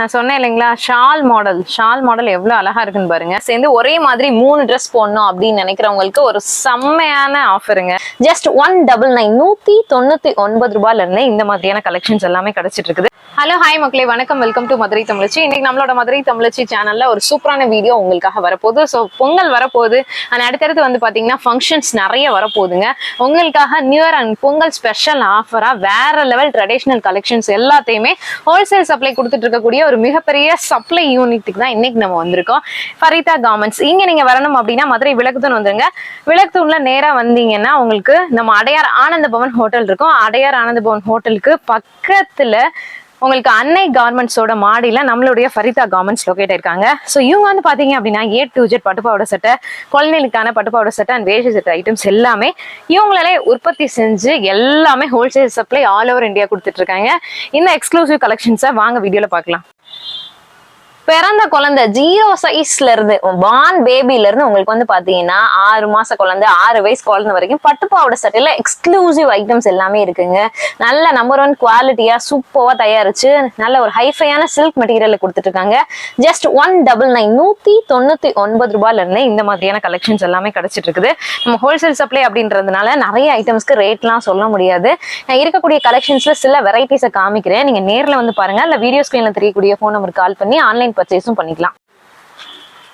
நான் சொன்னேன் இல்லைங்களா? ஷால் மாடல் ஷால் மாடல் எவ்வளோ அழகா இருக்குன்னு பாருங்க. சேர்ந்து ஒரே மாதிரி மூணு ட்ரெஸ் போடணும் அப்படின்னு நினைக்கிறவங்களுக்கு ஒரு செம்மையான ஆஃபருங்க ஜஸ்ட் ஒன் டபுள் நைன் நூத்தி தொண்ணூத்தி ஒன்பது ரூபாயில இருந்து இந்த மாதிரியான கலெக்ஷன்ஸ் எல்லாமே கிடைச்சிட்டு இருக்குது. ஹலோ ஹாய் மக்களே. வணக்கம். Welcome to Madurai Tamizhachi. இன்னைக்கு நம்மளோட மதுரை தமிழச்சி சேனல்ல ஒரு சூப்பரான வீடியோ உங்களுக்காக வரப்போகுது. ஸோ பொங்கல் வரப்போகுது. அண்ட் அடுத்தடுத்து வந்து பாத்தீங்கன்னா ஃபங்க்ஷன்ஸ் நிறைய வரப்போகுதுங்க. உங்களுக்காக new year and Pongal special ஆஃபரா வேற லெவல் ட்ரெடிஷ்னல் கலெக்ஷன்ஸ் எல்லாத்தையுமே ஹோல்சேல் சப்ளை கொடுத்துட்டு இருக்கக்கூடிய ஒரு மிகப்பெரிய சப்ளை யூனிட்டுக்கு தான் இன்னைக்கு நம்ம வந்திருக்கோம். ஃபரிதா கார்மெண்ட்ஸ் இங்க நீங்க வரணும் அப்படின்னா மதுரை விளக்குத்தூன் வந்துருங்க. விளக்குதூன்ல நேரா வந்தீங்கன்னா உங்களுக்கு நம்ம அடையார் ஆனந்த பவன் ஹோட்டல் இருக்கும். அடையார் ஆனந்த பவன் ஹோட்டலுக்கு பக்கத்துல உங்களுக்கு அன்னை கார்மெண்ட்ஸோட மாடியில நம்மளுடைய ஃபரிதா கார்மெண்ட்ஸ் லொக்கேட் இருக்காங்க ஸோ இவங்க வந்து பார்த்தீங்க அப்படின்னா ஏ டு ஜெட் பட்டுப்பாவோட சட்டை குழந்தைகளுக்கான பட்டுப்பாவோட சட்டை அண்ட் வேஷ சட்டை ஐட்டம்ஸ் எல்லாமே இவங்களாலே உற்பத்தி செஞ்சு எல்லாமே wholesale supply all over India கொடுத்துட்ருக்காங்க இந்த எக்ஸ்க்ளூசிவ் கலெக்ஷன்ஸை வாங்க வீடியோவில் பார்க்கலாம். பிறந்த குழந்தை ஜீரோ சைஸ்ல இருந்து பான் பேபில இருந்து உங்களுக்கு வந்து பாத்தீங்கன்னா ஆறு மாச குழந்தை ஆறு வயசு குழந்தை வரைக்கும் பட்டுப்பாவோட சட்டையில எக்ஸ்க்ளூசிவ் ஐட்டம்ஸ் எல்லாமே இருக்குங்க. நல்ல நம்பர் ஒன் குவாலிட்டியா சூப்பரா தயாரிச்சு நல்ல ஒரு ஹைஃபையான சில்க் மெட்டீரியல் கொடுத்துட்டு இருக்காங்க ஜஸ்ட் ஒன் டபுள் நைன் நூத்தி தொண்ணூத்தி ஒன்பது ரூபாயில இருந்து இந்த மாதிரியான கலெக்ஷன்ஸ் எல்லாமே கிடைச்சிட்டு இருக்குது நம்ம ஹோல்சேல் சப்ளை அப்படின்றதுனால நிறைய ஐட்டம்ஸ்க்கு ரேட்லாம் சொல்ல முடியாது. நான் இருக்கக்கூடிய கலெக்ஷன்ஸ்ல சில வெரைட்டிஸை காமிக்கிறேன். நீங்க நேர்ல வந்து பாருங்க. இல்ல வீடியோ ஸ்கிரீன்ல தெரியக்கூடிய ஃபோன் நம்பர் கால் பண்ணி ஆன்லைன் பர்ச்சேஸும் பண்ணிக்கலாம்.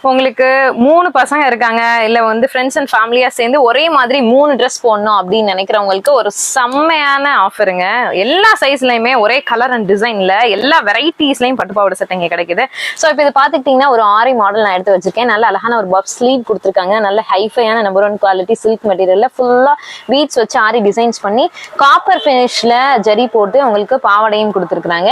உங்களுக்கு மூணு பசங்க இருக்காங்க. இல்ல வந்து ஃப்ரெண்ட்ஸ் அண்ட் ஃபேமிலியா சேர்ந்து ஒரே மாதிரி மூணு ட்ரெஸ் போடணும் அப்படின்னு நினைக்கிறவங்களுக்கு ஒரு செம்மையான ஆஃபருங்க எல்லா சைஸ்லயுமே ஒரே கலர் அண்ட் டிசைன்ல எல்லா வெரைட்டிஸ்லயும் பட்டுப்பாவோட சட்டை இங்க கிடைக்குது. ஸோ இப்போ இது பாத்துக்கிட்டீங்கன்னா ஒரு ஆரி மாடல் நான் எடுத்து வச்சிருக்கேன். நல்ல அழகான ஒரு பப் ஸ்லீவ் கொடுத்துருக்காங்க. நல்ல ஹைஃபையான நம்பர் ஒன் குவாலிட்டி சில்க் மெட்டீரியல்ல ஃபுல்லா பீட்ஸ் வச்சு ஆரி டிசைன்ஸ் பண்ணி காப்பர் ஃபினிஷ்ல ஜரி போட்டு உங்களுக்கு பாவாடையும் கொடுத்துருக்காங்க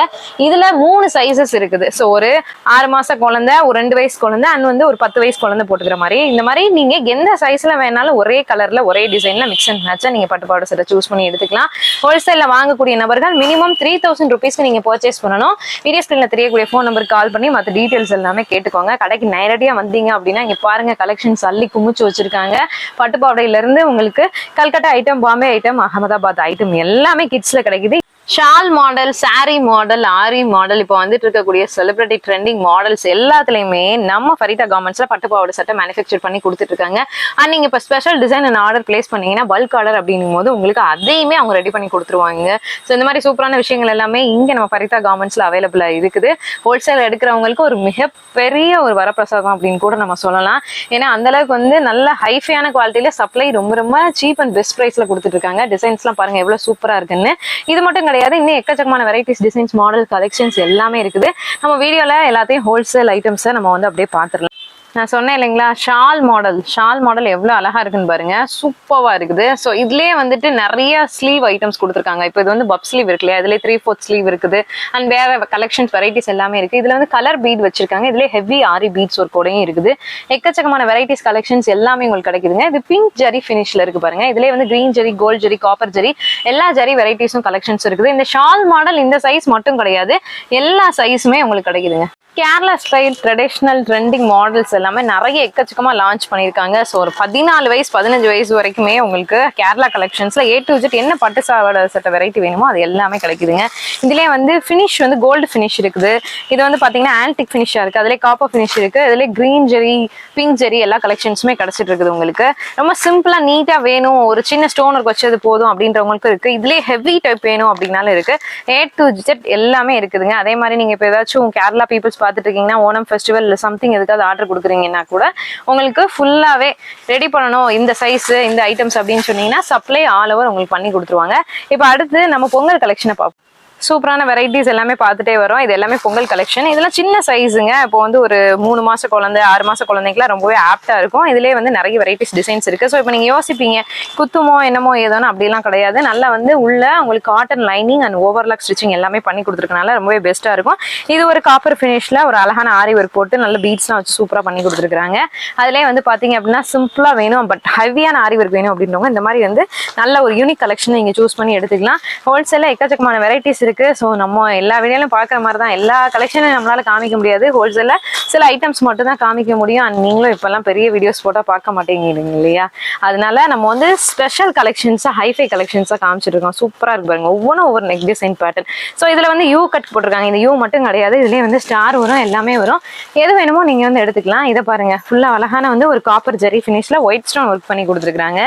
இதுல மூணு சைஸஸ் இருக்குது. ஸோ ஒரு ஆறு மாச குழந்தை ஒரு ரெண்டு வயசு குழந்தை அண்ட் வந்து ஒரு பத்து வயசு குழந்தை போட்டுக்கிற மாதிரி. இந்த மாதிரி நீங்க எந்த சைஸ்ல வேணாலும் ஒரே கலர்ல ஒரே டிசைன்ல மிக்ஸ் அண்ட் மேட்சா நீங்க பட்டு பாவாடை சட்டை சூஸ் பண்ணி எடுத்துக்கலாம். ஹோல்சேலில் வாங்கக்கூடிய நபர்கள் மினிமம் த்ரீ தௌசண்ட் ருபீஸ்க்கு நீங்க பர்ச்சேஸ் பண்ணணும். வீடியோ ஸ்கிரீன்ல தெரியக்கூடிய ஃபோன் நம்பர் கால் பண்ணி மற்ற டீடைல்ஸ் எல்லாமே கேட்டுக்கோங்க. கடைக்கு நேரடியா வந்தீங்க அப்படின்னா இங்க பாருங்க கலெக்ஷன்ஸ் அள்ளி குமிச்சு வச்சிருக்காங்க. பட்டு பாவாடையில இருந்து உங்களுக்கு Calcutta item Bombay item Ahmedabad item எல்லாமே கிட்ஸ்ல கிடைக்குது. Shawl model sari model aari model இப்போ வந்துட்டு இருக்கக்கூடிய செலிபிரிட்டி ட்ரெண்டிங் மாடல்ஸ் எல்லாத்துலயுமே நம்ம ஃபரிதா கார்மெண்ட்ஸ்ல பட்டு பாவாடை சட்டை மேனுஃபேக்சர் பண்ணி கொடுத்துட்டு இருக்காங்க. அண்ட் நீங்க இப்போ special design and order place பண்ணீங்கன்னா பல்க் ஆர்டர் அப்படிங்கும் போது உங்களுக்கு அதையுமே அவங்க ரெடி பண்ணி கொடுத்துருவாங்க. ஸோ இந்த மாதிரி சூப்பரான விஷயங்கள் எல்லாமே இங்க நம்ம ஃபரிதா கார்மெண்ட்ஸ்ல அவைலபிளா இருக்குது. ஹோல்சேல் எடுக்கிறவங்களுக்கு ஒரு மிகப்பெரிய ஒரு வரப்பிரசாதம் அப்படின்னு கூட நம்ம சொல்லலாம். ஏன்னா அந்த அளவுக்கு வந்து நல்ல ஹைஃபையான குவாலிட்டியில சப்ளை ரொம்ப ரொம்ப சீப் அண்ட் பெஸ்ட் ப்ரைஸ்ல கொடுத்துட்டு இருக்காங்க. டிசைன்ஸ்லாம் பாருங்க எவ்வளவு சூப்பரா இருக்குன்னு. இது மட்டும் கிடையாது. இன்னும் எக்கச்சக்கமான வெரைட்டிஸ் டிசைன்ஸ் மாடல் கலெக்ஷன்ஸ் எல்லாமே இருக்குது. நம்ம வீடியோவில் எல்லாத்தையும் ஹோல்சேல் ஐட்டம்ஸை நம்ம வந்து அப்படியே பார்த்துடலாம். நான் சொன்னேன் இல்லைங்களா ஷால் மாடல் ஷால் மாடல் எவ்வளோ அழகா இருக்குன்னு பாருங்க. சூப்பராக இருக்குது. ஸோ இதுலேயே வந்துட்டு நிறைய ஸ்லீவ் ஐட்டம்ஸ் கொடுத்துருக்காங்க. இப்போ இது வந்து பப் ஸ்லீவ் இருக்கு இல்லையா? இதுலேயே த்ரீ ஃபோர்த் ஸ்லீவ் இருக்குது. அண்ட் வேற கலெக்ஷன்ஸ் வெரைட்டிஸ் எல்லாமே இருக்கு. இதுல வந்து கலர் பீட் வச்சிருக்காங்க. இதுல ஹெவி ஆரி பீட்ஸ் ஒரு கூடையும் இருக்குது. எக்கச்சக்கமான வெரைட்டிஸ் கலெக்ஷன்ஸ் எல்லாமே உங்களுக்கு கிடைக்குதுங்க. இது பிங்க் ஜரி ஃபினிஷ்ல இருக்கு பாருங்க. இதுலேயே வந்து green zari gold zari copper zari எல்லா ஜரி வெரைட்டிஸும் கலெக்ஷன்ஸ் இருக்குது. இந்த ஷால் மாடல் இந்த சைஸ் மட்டும் கிடையாது. எல்லா சைஸுமே உங்களுக்கு கிடைக்குதுங்க. Kerala style traditional trending models எல்லாமே நிறைய எக்கச்சக்கமாக லான்ச் பண்ணியிருக்காங்க. ஸோ ஒரு பதினாலு வயசு பதினஞ்சு வயசு வரைக்குமே உங்களுக்கு கேரளா கலெக்ஷன்ஸ்ல ஏ டு ஜெட் என்ன பட்டு சாவட சட்ட வெரைட்டி வேணுமோ அது எல்லாமே கிடைக்குதுங்க. இதுலேயே வந்து ஃபினிஷ் வந்து கோல்டு ஃபினிஷ் இருக்குது. இது வந்து பார்த்தீங்கன்னா ஆன்டிக் ஃபினிஷாக இருக்குது அதிலே காப்பர் ஃபினிஷ் இருக்கு. அதிலே க்ரீன் ஜெரி பிங்க் ஜெரி எல்லா கலெக்ஷன்ஸுமே கிடைச்சிட்டு இருக்குது உங்களுக்கு. ரொம்ப சிம்பிளாக நீட்டாக வேணும். ஒரு சின்ன ஸ்டோன் ஒர்க் வச்சது போதும் அப்படின்றவங்களுக்கு இருக்குது இதிலே ஹெவி டைப் வேணும் அப்படின்னாலும் இருக்கு. ஏ டு ஜெட் எல்லாமே இருக்குதுங்க. அதே மாதிரி நீங்கள் இப்போ ஏதாச்சும் கேரளா பீப்புள்ஸ் பார்த்துட்டு இருக்கீங்கன்னா ஓணம் ஃபெஸ்டிவல் இல்லை சம்திங் எதுக்காவது ஆர்டர் கொடுக்குறீங்கன்னா கூட உங்களுக்கு ஃபுல்லாவே ரெடி பண்ணணும். இந்த சைஸ் இந்த ஐட்டம்ஸ் அப்படின்னு சொன்னீங்கன்னா சப்ளை ஆல் ஓவர் உங்களுக்கு பண்ணி கொடுத்துருவாங்க. இப்போ அடுத்து நம்ம பொங்கல் கலெக்ஷனை பார்ப்போம். சூப்பரான வெரைட்டிஸ் எல்லாமே பார்த்துட்டே வரோம். இது எல்லாமே பொங்கல் கலெக்ஷன் இதெல்லாம் சின்ன சைஸுங்க இப்போ வந்து ஒரு மூணு மாச குழந்தை ஆறு மாச குழந்தைக்குலாம் ரொம்பவே ஆப்டா இருக்கும். இதுலேயே வந்து நிறைய வெரைட்டிஸ் டிசைன்ஸ் இருக்கு. ஸோ இப்போ நீங்க யோசிப்பீங்க குத்துமோ என்னமோ ஏதோன்னு அப்படிலாம் கிடையாது. நல்லா வந்து உள்ள உங்களுக்கு cotton lining and overlock stitching எல்லாமே பண்ணி கொடுத்துருக்கனால ரொம்பவே பெஸ்ட்டாக இருக்கும். இது ஒரு காப்பர் ஃபினிஷ்ல ஒரு அழகான ஆரி ஒர்க் போட்டு நல்ல பீட்ஸ்லாம் வச்சு சூப்பராக பண்ணி கொடுத்துருக்காங்க அதுலேயே வந்து பார்த்தீங்க அப்படின்னா சிம்பிளாக வேணும் பட் ஹெவியான ஆரி ஒர்க் வேணும் அப்படின்றவங்க இந்த மாதிரி வந்து நல்ல ஒரு யூனிக் கலெக்ஷன் நீங்கள் சூஸ் பண்ணி எடுத்துக்கலாம். ஹோல்சேலில் எக்கச்சக்கமான வெரைட்டிஸ் இருக்கு. ஸோ நம்ம எல்லா வீடியோலையும் பார்க்குற மாதிரி தான் எல்லா கலெக்ஷனும் நம்மளால காமிக்க முடியாது. ஹோல்சேலில் சில ஐட்டம்ஸ் மட்டும் தான் காமிக்க முடியும். அண்ட் நீங்களும் இப்போல்லாம் பெரிய வீடியோஸ் போட்டால் பார்க்க மாட்டேங்கிறீங்க இல்லையா? அதனால நம்ம வந்து ஸ்பெஷல் கலெக்ஷன்ஸாக ஹைஃபை கலெக்ஷன்ஸாக காமிச்சிட்டு இருக்கோம் சூப்பராக இருக்கு பாருங்க. ஒவ்வொன்றும் ஒவ்வொரு நெக் டிசைன் பேட்டர்ன் ஸோ இதில் வந்து யூ கட் போட்டிருக்காங்க. இந்த யூ மட்டும் கிடையாது. இதுலேயே வந்து ஸ்டார் வரும் எல்லாமே வரும். எது வேணுமோ நீங்கள் வந்து எடுத்துக்கலாம். இதை பாருங்க. ஃபுல்லாக அழகான வந்து ஒரு காப்பர் ஜெரி ஃபினிஷில் ஒயிட் ஸ்டோன் ஒர்க் பண்ணி கொடுத்துருக்காங்க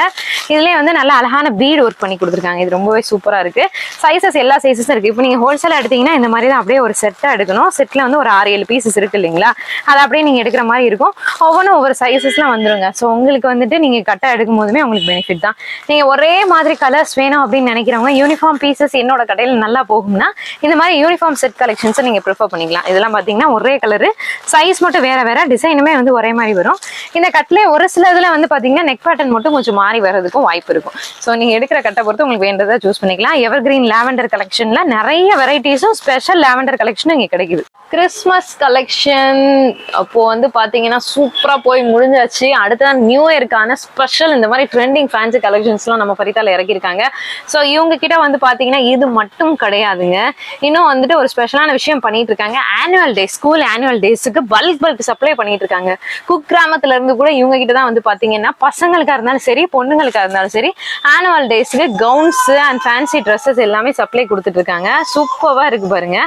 இதுலேயே வந்து நல்ல அழகான பீட் ஒர்க் பண்ணி கொடுத்துருக்காங்க. இது ரொம்பவே சூப்பராக இருக்கு. சைஸஸ் எல்லா சைஸஸும் இருக்கு. இப்போ நீங்கள் ஹோல்சேலாக எடுத்தீங்கன்னா இந்த மாதிரி தான் அப்படியே ஒரு செட்டாக எடுக்கணும். செட்டில் வந்து ஒரு ஆறு ஏழு பீசஸ் இருக்கு இல்லைங்களா? அதை அப்படியே நீங்கள் எடுக்கிற மாதிரி இருக்கும். ஒவ்வொன்றும் ஒவ்வொரு சைஸஸ்லாம் வந்துருங்க. ஸோ உங்களுக்கு வந்துட்டு நீங்கள் கட்டாக எடுக்கும் போதுமே உங்களுக்கு பெனிஃபிட் தான். நீங்கள் ஒரே மாதிரி கலர்ஸ் வேணும் அப்படின்னு நினைக்கிறவங்க யூனிஃபார்ம் பீசஸ் என்னோட கடையில் நல்லா போகும்னா இந்த மாதிரி யூனிஃபார்ம் செட் கலெக்ஷன்ஸை நீங்கள் ப்ரிஃபர் பண்ணிக்கலாம். இதெல்லாம் பார்த்தீங்கன்னா ஒரே கலரு சைஸ் மட்டும் வேற வேற டிசைனுமே வந்து ஒரே மாதிரி வரும். இந்த கட்டிலே ஒரு சில இதில் வந்து பார்த்தீங்கன்னா நெக் பேட்டர்ன் மட்டும் கொஞ்சம் மாறி வர்றதுக்கும் வாய்ப்பு இருக்கும். ஸோ நீங்கள் எடுக்கிற கட்டை பொறுத்து உங்களுக்கு வேண்டதை சூஸ் பண்ணிக்கலாம். எவர் கிரீன் லேவண்டர் கலெக்ஷனில் நிறைய வெரைட்டிஸும் ஸ்பெஷல் லேவண்டர் கலெக்ஷனும் இங்கே கிடைக்குது. கிறிஸ்மஸ் கலெக்ஷன் அப்போது வந்து பார்த்தீங்கன்னா சூப்பராக போய் முடிஞ்சாச்சு. அடுத்ததான் நியூ இயர்க்கான ஸ்பெஷல் இந்த மாதிரி ட்ரெண்டிங் ஃபேன்சி கலெக்ஷன்ஸ்லாம் நம்ம ஃபரிதாவில் இறக்கியிருக்காங்க. ஸோ இவங்க கிட்ட வந்து பார்த்தீங்கன்னா இது மட்டும் கிடையாதுங்க. இன்னும் வந்துட்டு ஒரு ஸ்பெஷலான விஷயம் பண்ணிட்டு இருக்காங்க ஆனுவல் டே ஸ்கூல் ஆனுவல் டேஸுக்கு பல்க் பல்க் சப்ளை பண்ணிட்டு இருக்காங்க குக் கிராமத்துல இருந்து கூட இவங்க கிட்ட தான் வந்து பார்த்தீங்கன்னா பசங்களுக்கா இருந்தாலும் சரி பொண்ணுங்களுக்காக இருந்தாலும் சரி ஆனுவல் டேஸுக்கு கவுன்ஸ் அண்ட் ஃபேன்சி ட்ரெஸ்ஸஸ் எல்லாமே சப்ளை கொடுத்துட்டு இருக்காங்க இருக்குது இருக்கு பாருங்க.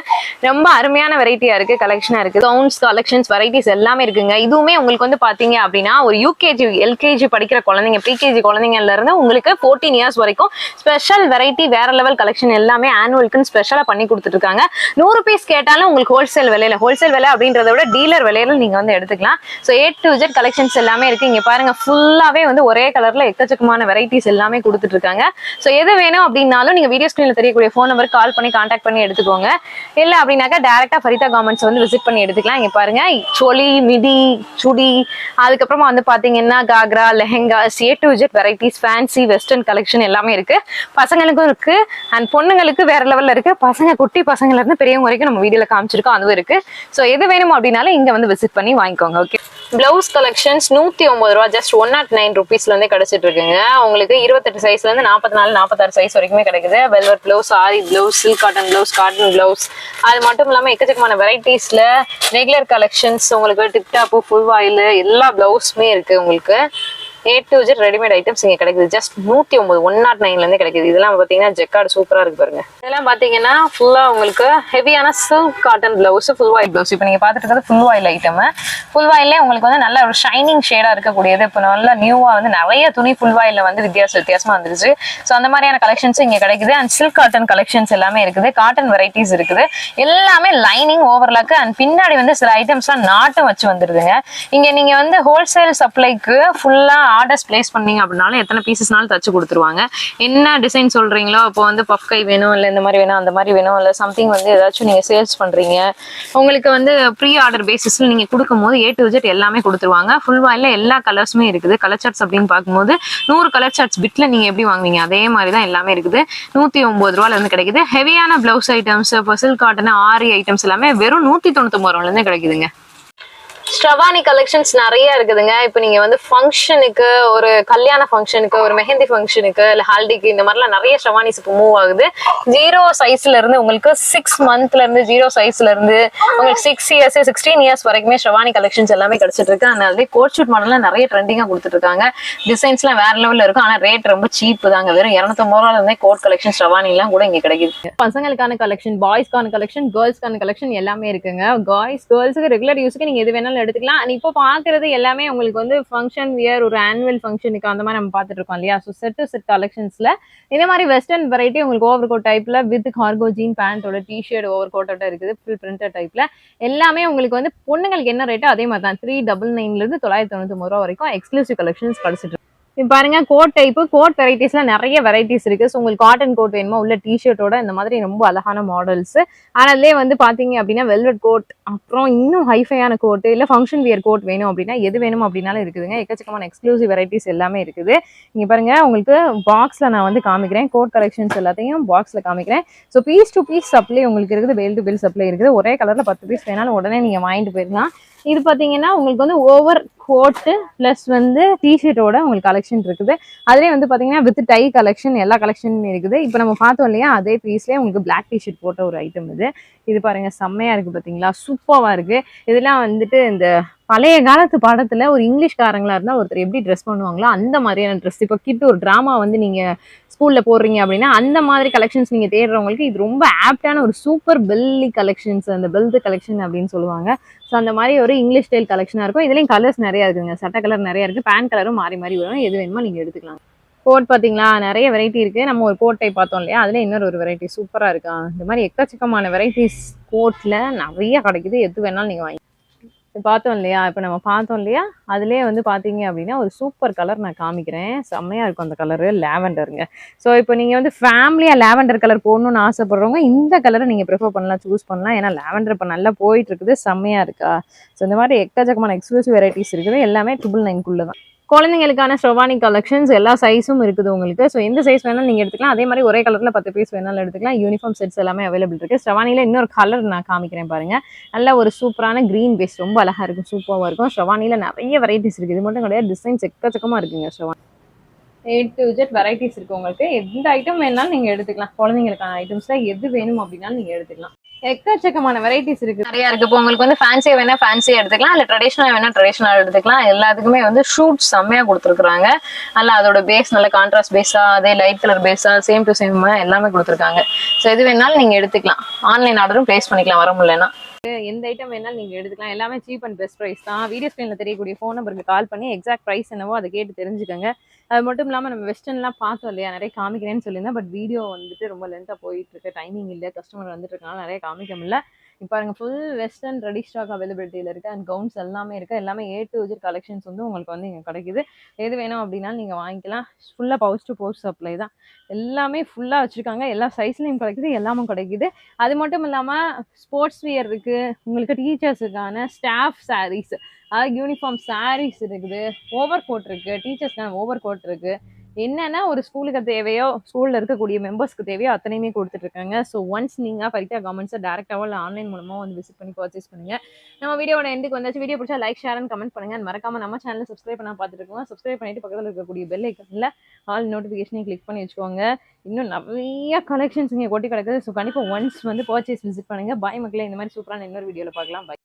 ரொம்ப அருமையான வெரைட்டியா இருக்கு கலெக்ஷனா இருக்கு. கவுன்ஸ் கலெக்ஷன்ஸ் வெரைட்டிஸ் எல்லாமே இருக்குங்க. இதுவுமே உங்களுக்கு வந்து பாத்தீங்க அப்படின்னா ஒரு யூகேஜி எல்கேஜி படிக்கிற குழந்தைங்க ப்ரீகேஜி குழந்தைங்கல இருந்து உங்களுக்கு ஃபோர்டீன் இயர்ஸ் வரைக்கும் ஸ்பெஷல் வெரைட்டி வேற லெவல் கலெக்ஷன் எல்லாமே ஆனுவலுக்குன்னு ஸ்பெஷலா பண்ணி கொடுத்துட்டு இருக்காங்க நூறு பீஸ் கேட்டாலும் உங்களுக்கு ஹோல்சேல் விலையில ஹோல்சேல் விலை அப்படின்றத விட டீலர் விலையில நீங்க வந்து எடுத்துக்கலாம். So A to Z collections எல்லாமே இருக்கு. இங்க பாருங்க ஃபுல்லாவே வந்து ஒரே கலர்ல எக்கச்சக்கமான வெரைட்டிஸ் எல்லாமே கொடுத்துட்டு இருக்காங்க ஸோ எது வேணும் அப்படின்னாலும் நீங்க வீடியோ ஸ்கிரீன்ல தெரியக்கூடிய ஃபோன் நம்பர் கால் பண்ணி கான்டாக்ட் பண்ணி எடுத்துக்கோங்க. இல்ல அப்படின்னாக்கா டேரக்டா ஃபரிதா கார்மெண்ட்ஸ் வந்து விசிட் பண்ணி எடுத்துக்கலாம். இங்கே பாருங்க சொலி மிடி சுடி அதுக்கப்புறமா வந்து பார்த்தீங்கன்னா ghagra lehengas A to Z varieties fancy western collection எல்லாமே இருக்கு. பசங்களுக்கும் இருக்கு. அண்ட் பொண்ணுங்களுக்கு வேற லெவலில் இருக்கு. பசங்க குட்டி பசங்கள்ல இருந்து பெரியவங்க வரைக்கும் நம்ம வீடியோல காமிச்சிருக்கோம். அதுவும் இருக்கு. ஸோ எது வேணும் அப்படின்னாலும் இங்கே வந்து விசிட் பண்ணி வாங்கிக்கோங்க ஓகே பிளவுஸ் கலெக்ஷன்ஸ் நூத்தி ஒன்பது ரூபா. ஜஸ்ட் ஒன் நாட் நைன் ருபீஸ்ல கிடச்சிட்டு கிடைச்சிட்டு இருக்குங்க. உங்களுக்கு இருபத்தெட்டு சைஸ்லேருந்து நாற்பத்தி நாலு நாற்பத்தாறு சைஸ் வரைக்குமே கிடைக்குது. Velvet blouse aari blouse silk cotton blouse cotton blouse அது மட்டும் இல்லாமல் எக்கச்சக்கமான வெரைட்டிஸ்ல ரெகுலர் கலெக்ஷன்ஸ் உங்களுக்கு டிப்டாப்பு ஃபுல் வாயில் எல்லா பிளவுஸுமே இருக்கு உங்களுக்கு. A to Z readymade items இங்கே கிடைக்குது. ஜஸ்ட் நூற்றி ஒம்பது ஒன் நாட் நைன்ல இருந்து கிடைக்குது. இதெல்லாம் பார்த்தீங்கன்னா ஜெக்கார்டு சூப்பராக இருக்கு பாருங்க. இதெல்லாம் பார்த்தீங்கன்னா ஃபுல்லாக உங்களுக்கு ஹெவியான silk cotton blouse full voile blouse இப்போ நீங்கள் பார்த்துட்டு இருக்கிறது ஃபுல் வாயில் ஐட்டம் ஃபுல் வாயிலே உங்களுக்கு வந்து நல்ல ஒரு ஷைனிங் ஷேடாக இருக்கக்கூடியது. இப்போ நல்லா நியூவாக வந்து நிறைய துணி ஃபுல் வாயில வந்து வித்தியாச வித்தியாசமாக வந்துருச்சு. ஸோ அந்த மாதிரியான கலெக்ஷன்ஸ் இங்கே கிடைக்குது. அண்ட் சில்க் காட்டன் கலெக்ஷன்ஸ் எல்லாமே இருக்குது. காட்டன் வெரைட்டிஸ் இருக்குது. எல்லாமே லைனிங் ஓவர்லாக்கு அண்ட் பின்னாடி வந்து சில ஐட்டம்ஸ்லாம் நாட்டும் வச்சு வந்துருதுங்க. இங்கே நீங்கள் வந்து ஹோல்சேல் சப்ளைக்கு ஃபுல்லாக ஆர்டர்ஸ் பிளேஸ் பண்ணீங்க அப்படின்னாலும் எத்தனை பீசஸ்னாலும் தச்சு கொடுத்துருவாங்க. என்ன டிசைன் சொல்றீங்களோ இப்போ வந்து பஃப் கை வேணும் இல்லை இந்த மாதிரி வேணும் அந்த மாதிரி வேணும் இல்லை சம்திங் வந்து ஏதாச்சும் நீங்க சேல்ஸ் பண்றீங்க. உங்களுக்கு வந்து ப்ரீ ஆர்டர் பேசிஸ்ல நீங்க கொடுக்கும் போது ஏ டு ஜெட் எல்லாமே கொடுத்துருவாங்க. ஃபுல் வாயில எல்லா கலர்ஸுமே இருக்குது. கலர் சார்ட்ஸ் அப்படின்னு பார்க்கும்போது நூறு கலர் சார்ட்ஸ் பிட்ல நீங்க எப்படி வாங்குவீங்க அதே மாதிரி தான் எல்லாமே இருக்குது. நூத்தி ஒன்பது ரூபால இருந்து கிடைக்குது. ஹெவியான பிளவுஸ் ஐட்டம்ஸ் இப்போ சில்க் காட்டன் ஆரி ஐட்டம்ஸ் எல்லாமே வெறும் நூத்தி தொண்ணூத்தி ரூபால கிடைக்குதுங்க. ஸ்டவானி கலெக்ஷன்ஸ் நிறைய இருக்குதுங்க. இப்போ நீங்க வந்து ஃபங்க்ஷனுக்கு ஒரு கல்யாண ஃபங்க்ஷனுக்கு ஒரு மெஹந்தி ஃபங்க்ஷனுக்கு இல்ல ஹால்டிக்கு இந்த மாதிரிலாம் நிறைய ஸ்டவானிஸ் இப்போ மூவ் ஆகுது. ஜீரோ சைஸ்ல இருந்து உங்களுக்கு சிக்ஸ் மந்த்ல இருந்து ஜீரோ சைஸ்ல இருந்து உங்களுக்கு சிக்ஸ் இயர்ஸ் சிக்ஸ்டீன் இயர்ஸ் வரைக்குமே ஸ்டவானி கலெக்ஷன்ஸ் எல்லாமே கிடைச்சிட்டு இருக்கு. அதனால கோட் ஷூட் மாடல்லாம் நிறைய ட்ரெண்டிங்கா கொடுத்துட்டு இருக்காங்க. டிசைன்ஸ்லாம் வேற லெவல்ல இருக்கும். ஆனா ரேட் ரொம்ப சீப்பு தாங்க. வெறும் இரநூத்தம்பது ரூபால இருந்தே கோட் கலெக்ஷன் ஸ்டவானி எல்லாம் கூட இங்க கிடைக்குது. பசங்களுக்கான கலெக்ஷன் பாய்ஸ்க்கான கலெக்ஷன் கேர்ள்ஸ்க்கான கலெக்ஷன் எல்லாமே இருக்குங்க. பாய்ஸ் கேர்ள்ஸுக்கு ரெகுலர் யூஸுக்கு நீங்க எது வேணாலும் எடுத்துக்கலாம். அண்ட் இப்போ பாக்குறது எல்லாமே உங்களுக்கு வந்து ஃபங்க்ஷன் வியர் ஒரு ஆனுவல் ஃபங்க்ஷனுக்கு அந்த மாதிரி நம்ம பார்த்துட்டு இருக்கோம் இல்லையா? ஸோ செட் டு செட் கலெக்ஷன்ஸ்ல இந்த மாதிரி வெஸ்டர்ன் வெரைட்டி உங்களுக்கு ஓவர் கோட் டைப்ல வித் கார்கோ ஜீன் பேண்டோட டிஷர்ட் ஓவர் கோட்டோட இருக்குது ஃபுல் பிரிண்டட் டைப்ல எல்லாமே உங்களுக்கு வந்து பொண்ணுங்களுக்கு என்ன ரேட்டோ அதே மாதிரி தான். த்ரீ டபுள் நைன்ல இருந்து தொள்ளாயிரத்தி தொண்ணூத்தி ரூபா வரைக்கும் எக்ஸ்க்ளூசிவ் கலெக்ஷன்ஸ் கிடைச்சிட்டு பாருங்க கோட் டைப்பு கோட் வெரைட்டிஸ்ல நிறைய வெரைட்டிஸ் இருக்கு. ஸோ உங்களுக்கு காட்டன் கோட் வேணுமா? உள்ள டிஷர்ட்டோட இந்த மாதிரி ரொம்ப அழகான மாடல்ஸ் ஆனாலே வந்து பாத்தீங்க அப்படின்னா வெல்வெட் கோட் அப்புறம் இன்னும் ஹைஃபையான கோட் இல்ல ஃபங்க்ஷன் வியர் கோட் வேணும் அப்படின்னா எது வேணும் அப்படின்னாலும் இருக்குதுங்க. எக்கச்சக்கமான எக்ஸ்க்ளூசிவ் வெரைட்டிஸ் எல்லாமே இருக்குது. இங்க பாருங்க உங்களுக்கு பாக்ஸ்ல நான் வந்து காமிக்கிறேன். கோட் கலெக்ஷன்ஸ் எல்லாத்தையும் பாக்ஸ்ல காமிக்கிறேன். So piece to piece supply உங்களுக்கு இருக்குது. பெல் டு பெல் சப்ளை இருக்குது. ஒரே கலர்ல பத்து பீஸ் வேணாலும் உடனே நீங்க வாங்கிட்டு போயிடலாம். இது பாத்தீங்கன்னா உங்களுக்கு வந்து ஓவர் கோட்டு ப்ளஸ் வந்து டிஷர்ட்டோட உங்களுக்கு கலெக்ஷன் இருக்குது. அதுலேயே வந்து பார்த்தீங்கன்னா வித் டை கலெக்ஷன் எல்லா கலெக்ஷனுமே இருக்குது. இப்போ நம்ம பார்த்தோம் இல்லையா அதே பீஸ்லேயே உங்களுக்கு பிளாக் டிஷர்ட் போட்ட ஒரு ஐட்டம் இது. இது பாருங்க செம்மையா இருக்கு பார்த்தீங்களா சூப்பராக இருக்கு. இதெல்லாம் வந்துட்டு இந்த பழைய காலத்து படத்தில் ஒரு இங்கிலீஷ்காரங்களா இருந்தால் ஒருத்தர் எப்படி ட்ரெஸ் பண்ணுவாங்களோ அந்த மாதிரியான ட்ரெஸ் இப்போ கிட்ட ஒரு ட்ராமா வந்து நீங்கள் ஸ்கூலில் போடுறீங்க அப்படின்னா அந்த மாதிரி கலெக்ஷன்ஸ் நீங்கள் தேடுறவங்களுக்கு இது ரொம்ப ஆப்டான ஒரு சூப்பர் பெல்லி கலெக்ஷன்ஸ் அந்த பெல்ட் கலெக்ஷன் அப்படின்னு சொல்லுவாங்க. ஸோ அந்த மாதிரி ஒரு இங்கிலீஷ் ஸ்டைல் கலெக்ஷனாக இருக்கும். இதுலேயும் கலர்ஸ் நிறையா இருக்குங்க சட்டை கலர் நிறையா இருக்குது பேண்ட் கலரும் மாறி மாறி வரும். எது வேணுமோ நீங்கள் எடுத்துக்கலாம். கோட் பார்த்தீங்களா நிறைய வெரைட்டி இருக்குது நம்ம ஒரு கோட்டை பார்த்தோம் இல்லையா? அதில் இன்னொரு ஒரு வெரைட்டி சூப்பராக இருக்கா? இந்த மாதிரி எக்கச்சக்கமான வெரைட்டிஸ் கோட்டில் நிறைய கிடைக்குது. எது வேணாலும் நீங்கள் வாங்கி பார்த்தோம் இல்லையா? இப்போ நம்ம பார்த்தோம் இல்லையா? அதுலேயே வந்து பார்த்தீங்க அப்படின்னா ஒரு சூப்பர் கலர் நான் காமிக்கிறேன். செம்மையாக இருக்கும் அந்த கலரு லேவண்டருங்க ஸோ இப்போ நீங்கள் வந்து ஃபேமிலியாக லேவண்டர் கலர் போடணும்னு ஆசைப்பட்றவங்க இந்த கலரை நீங்கள் ப்ரிஃபர் பண்ணலாம் சூஸ் பண்ணலாம். ஏன்னா லேவெண்டர் இப்போ நல்லா போயிட்டு இருக்குது செம்மையாக இருக்கா? ஸோ இந்த மாதிரி எக்கச்சக்கமான எக்ஸ்க்ளூசிவ் வெரைட்டிஸ் இருக்குது. எல்லாமே ட்ரிபிள் நைன்குள்ளே தான் குழந்தைங்களுக்கான ஷொவானி கலெக்ஷன்ஸ் எல்லா சைஸும் இருக்குது உங்களுக்கு. ஸோ எந்த சைஸ் வேணாலும் நீங்கள் எடுத்துக்கலாம். அதே மாதிரி ஒரே கலரில் பத்து பீஸ் வேணாலும் எடுத்துக்கலாம். யூனிஃபார்ம் செட்ஸ் எல்லாமே அவைலபிள் இருக்குது ஷவானியில் இன்னொரு கலர் நான் காமிக்கிறேன் பாருங்கள் நல்ல ஒரு சூப்பரான க்ரீன் பேஸ் ரொம்ப அழகாக இருக்கும். சூப்பராக இருக்கும். ஷவானியில் நிறைய வெரைட்டிஸ் இருக்குது இது மட்டும் கிடையாது டிசைன்ஸ் எக்கச்சக்கமாக இருக்குங்க sherwani A to Z varieties இருக்குது உங்களுக்கு. எந்த ஐட்டம் வேணாலும் நீங்கள் எடுத்துக்கலாம். குழந்தைங்களுக்கான ஐட்டம்ஸில் எது வேணும் அப்படின்னாலும் நீங்கள் எடுத்துக்கலாம். எக்கச்சக்கமான வெரைட்டிஸ் இருக்கு. நிறைய இருக்கு. இப்போ உங்களுக்கு வந்து ஃபேன்சியா வேணா ஃபேன்சியா எடுத்துக்கலாம். இல்ல ட்ரெடிஷனல் வேணா ட்ரெடிஷனல் எடுத்துக்கலாம். எல்லாத்துக்குமே வந்து ஷூட் செம்மையா கொடுத்துருக்காங்க நல்லா அதோட பேஸ் நல்ல கான்ட்ராஸ்ட் பேஸா அதே லைட் கலர் பேஸா சேம் டு சேம் எல்லாமே கொடுத்துருக்காங்க. ஸோ எது வேணாலும் நீங்க எடுத்துக்கலாம். ஆன்லைன் ஆர்டரும் பிளேஸ் பண்ணிக்கலாம். வர முடியலன்னா. எந்த ஐட்டம் வேணாலும் நீங்க எடுத்துக்கலாம். எல்லாமே சீப் அண்ட் பெஸ்ட் ப்ரைஸ் தான். வீடியோ ஸ்க்ரீன்ல தெரியக்கூடிய ஃபோன் நம்பருக்கு கால் பண்ணி எக்ஸாக்ட் ப்ரைஸ் என்னவோ அதை கேட்டு தெரிஞ்சுக்கோங்க. அது மட்டும் இல்லாமல் நம்ம வெஸ்டர்ன்லாம் பார்த்தோம் இல்லையா? நிறைய காமிக்கிறேன்னு சொல்லியிருந்தேன். பட் வீடியோ வந்துட்டு ரொம்ப லென்த்தாக போயிட்டு இருக்கு டைமிங் இல்லை. கஸ்டமர் வந்துட்டு இருக்கனால நிறைய காமிக்க முடியல இப்போ பாருங்க ஃபுல் வெஸ்டர்ன் ரெடி ஸ்டாக் அவைலபிலிட்டியில் இருக்குது அண்ட் கவுன்ஸ் எல்லாமே இருக்குது எல்லாமே ஏ டு விஜிட் கலெக்ஷன்ஸ் வந்து உங்களுக்கு வந்து இங்கே கிடைக்குது. எது வேணும் அப்படின்னாலும் நீங்கள் வாங்கிக்கலாம். ஃபுல்லாக பவுச் டு பவுச் சப்ளை தான். எல்லாமே ஃபுல்லாக வச்சுருக்காங்க. எல்லா சைஸ்லையும் கிடைக்குது. எல்லாமும் கிடைக்குது. அது மட்டும் இல்லாமல் ஸ்போர்ட்ஸ் வியர் இருக்குது உங்களுக்கு டீச்சர்ஸுக்கான ஸ்டாஃப் சாரீஸ் அதாவது யூனிஃபார்ம் சாரீஸ் இருக்குது ஓவர் கோட் இருக்குது டீச்சர்ஸ்க்கான ஓவர் கோட் இருக்குது என்னென்னா ஒரு ஸ்கூலுக்கு தேவையோ ஸ்கூலில் இருக்கக்கூடிய மெம்பர்ஸ்க்கு தேவையோ அத்தனையுமே கொடுத்துட்ருக்காங்க ஸோ ஒன்ஸ் நீங்கள் பரிதா கமெண்ட்ஸை டேரெக்டாவோ இல்லை ஆன்லைன் மூலமாக வந்து விசிட் பண்ணி பர்ச்சேஸ் பண்ணுங்க. நம்ம வீடியோட எண்டுக்கு வந்தாச்சு. வீடியோ பிடிச்சா லைக் ஷேர் அண்ட் கமெண்ட் பண்ணுங்க. மறக்காம நம்ம சேனலை சப்ஸ்கிரைப் பண்ண பார்த்துருக்கோம் சப்ஸ்கிரைப் பண்ணிட்டு பக்கத்தில் இருக்கக்கூடிய பெல் ஐக்கனில் ஆல் நோட்டிஃபிகேஷனையும் கிளிக் பண்ணி வச்சுக்கோங்க. இன்னும் நிறைய கலெக்ஷன்ஸ் இங்கே கொட்டி கிடக்குது. ஸோ கண்டிப்பாக ஒன்ஸ் வந்து பர்ச்சேஸ் விசிட் பண்ணுங்க. பாய் மக்களே. இந்த மாதிரி சூப்பரான இன்னொரு வீடியோவில் பார்க்கலாம். பை